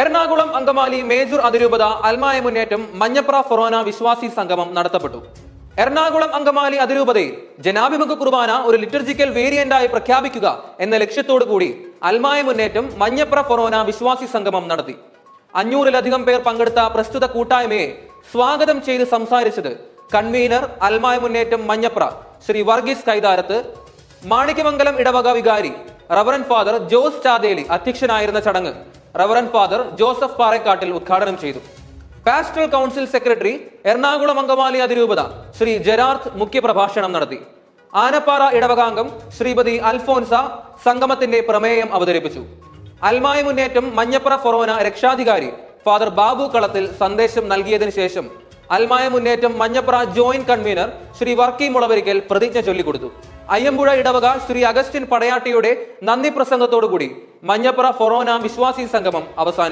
Ernakulam Angamaly major അതിരൂപത അൽമായ മുന്നേറ്റം മഞ്ഞപ്ര ഫൊറോന വിശ്വാസി സംഗമം നടത്തപ്പെട്ടു. എറണാകുളം അങ്കമാലി അതിരൂപതയിൽ ജനാഭിമുഖ കുർബാന ഒരു ലിറ്റർജിക്കൽ വേരിയന്റായി പ്രഖ്യാപിക്കുക എന്ന ലക്ഷ്യത്തോടു കൂടി അൽമായ മുന്നേറ്റം മഞ്ഞപ്ര ഫൊറോന വിശ്വാസി സംഗമം നടത്തി. അഞ്ഞൂറിലധികം പേർ പങ്കെടുത്ത പ്രസ്തുത കൂട്ടായ്മയെ സ്വാഗതം ചെയ്ത് സംസാരിച്ചത് കൺവീനർ അൽമായ മുന്നേറ്റം മഞ്ഞപ്ര ശ്രീ വർഗീസ് കൈതാരത്ത് മാണിക്യമംഗലം ഇടവക വികാരി റവറൻ ഫാദർ ജോസ് ചാതേലി അധ്യക്ഷനായിരുന്ന ചടങ്ങ്. റവറൻ ഫാദർ ജോസഫ് പാറക്കാട്ടിൽ ഉദ്ഘാടനം ചെയ്തു. Pastoral council secretary Ernakulam Angamaly അതിരൂപത ശ്രീ ജെറാർത്ത് മുഖ്യപ്രഭാഷണം നടത്തി. ആനപ്പാറ ഇടവകാംഗം ശ്രീപതി അൽഫോൻസ സംഗമത്തിന്റെ പ്രമേയം അവതരിപ്പിച്ചു. അൽമായ മുന്നേറ്റം മഞ്ഞപ്പുറ ഫൊറോന രക്ഷാധികാരി ഫാദർ ബാബു കളത്തിൽ സന്ദേശം നൽകിയതിനു ശേഷം അൽമായ മുന്നേറ്റം മഞ്ഞപ്പുറ ജോയിന്റ് കൺവീനർ ശ്രീ വർക്കി മുളവരിക്കൽ പ്രതിജ്ഞ ചൊല്ലിക്കൊടുത്തു. അയ്യമ്പുഴ ഇടവക ശ്രീ അഗസ്റ്റിൻ പടയാട്ടിയുടെ നന്ദി പ്രസംഗത്തോടുകൂടി മഞ്ഞപ്പുറ ഫൊറോന വിശ്വാസി സംഗമം അവസാനിച്ചു.